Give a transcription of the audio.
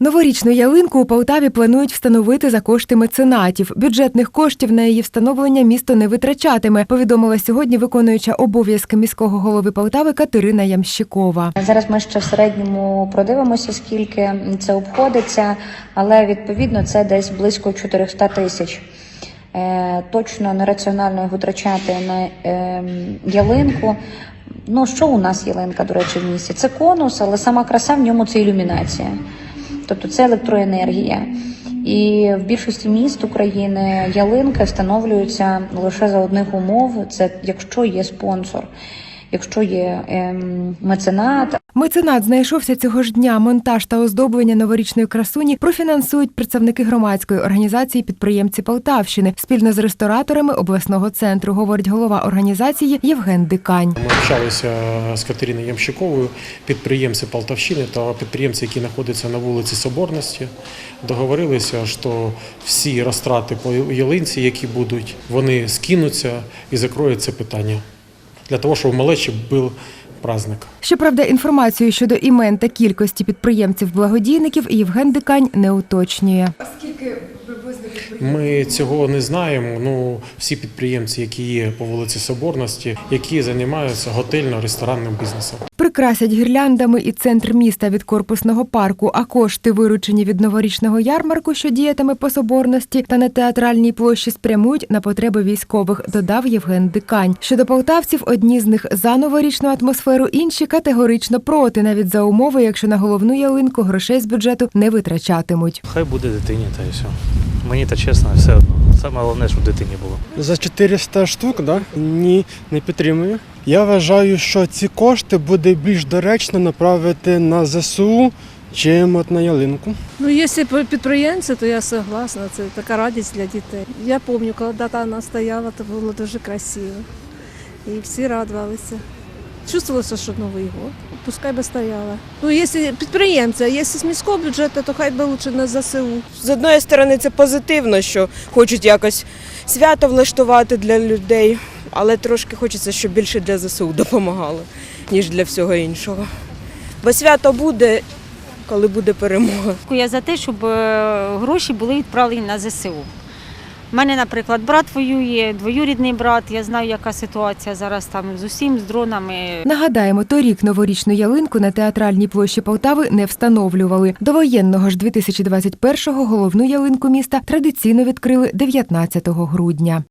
Новорічну ялинку у Полтаві планують встановити за кошти меценатів. Бюджетних коштів на її встановлення місто не витрачатиме. Повідомила сьогодні виконуюча обов'язки міського голови Полтави Катерина Ямщикова. Зараз ми ще в середньому продивимося, скільки це обходиться, але відповідно це десь близько 400 тисяч. Е, точно нераціонально витрачати на е, ялинку. Ну, що у нас ялинка, до речі, в місті? Це конус, але сама краса в ньому це ілюмінація. Тобто це електроенергія. І в більшості міст України ялинки встановлюються лише за одних умов: це якщо є спонсор, якщо є ем, меценат, Меценат знайшовся цього ж дня. Монтаж та оздоблення новорічної красуні профінансують представники громадської організації підприємці Полтавщини спільно з рестораторами обласного центру, говорить голова організації Євген Дикань. Ми общалися з Катериною Ямщиковою, підприємці Полтавщини та підприємці, які знаходяться на вулиці Соборності. Договорилися, що всі розтрати по ялинці, які будуть, вони скинуться і закроють це питання для того, щоб в малечі був праздник. Щоправда, інформацію щодо імен та кількості підприємців-благодійників Євген Дикань не уточнює. Ми цього не знаємо. Ну всі підприємці, які є по вулиці Соборності, які займаються готельно-ресторанним бізнесом. Прикрасять гірляндами і центр міста від корпусного парку, а кошти, виручені від новорічного ярмарку, що діятиме по соборності та на театральній площі, спрямують на потреби військових, додав Євген Дикань. Щодо полтавців, одні з них за новорічну атмосферу, інші категорично проти, навіть за умови, якщо на головну ялинку грошей з бюджету не витрачатимуть. Хай буде дитині, та і все. Мені та чесно, все одно. Саме головне, щоб дитині було. За 400 штук, да? Ні, не підтримую. Я вважаю, що ці кошти буде більш доречно направити на ЗСУ, чим от на ялинку. Ну, якщо підприємці, то я согласна. Це така радість для дітей. Я пам'ятаю, коли дата вона стояла, то було дуже красиво. І всі радувалися. Чувствувалося, що Новий год. Пускай би стояла. Ну, якщо підприємці, а якщо з міського бюджету, то хай би лучше на ЗСУ. З одної сторони, це позитивно, що хочуть якось свято влаштувати для людей, але трошки хочеться, щоб більше для ЗСУ допомагали, ніж для всього іншого. Бо свято буде, коли буде перемога. Я за те, щоб е, гроші були відправлені на ЗСУ. У мене, наприклад, брат воює, двоюрідний брат. Я знаю, яка ситуація зараз там з усім, з дронами. Нагадаємо, торік новорічну ялинку на театральній площі Полтави не встановлювали. До воєнного ж 2021-го головну ялинку міста традиційно відкрили 19 грудня.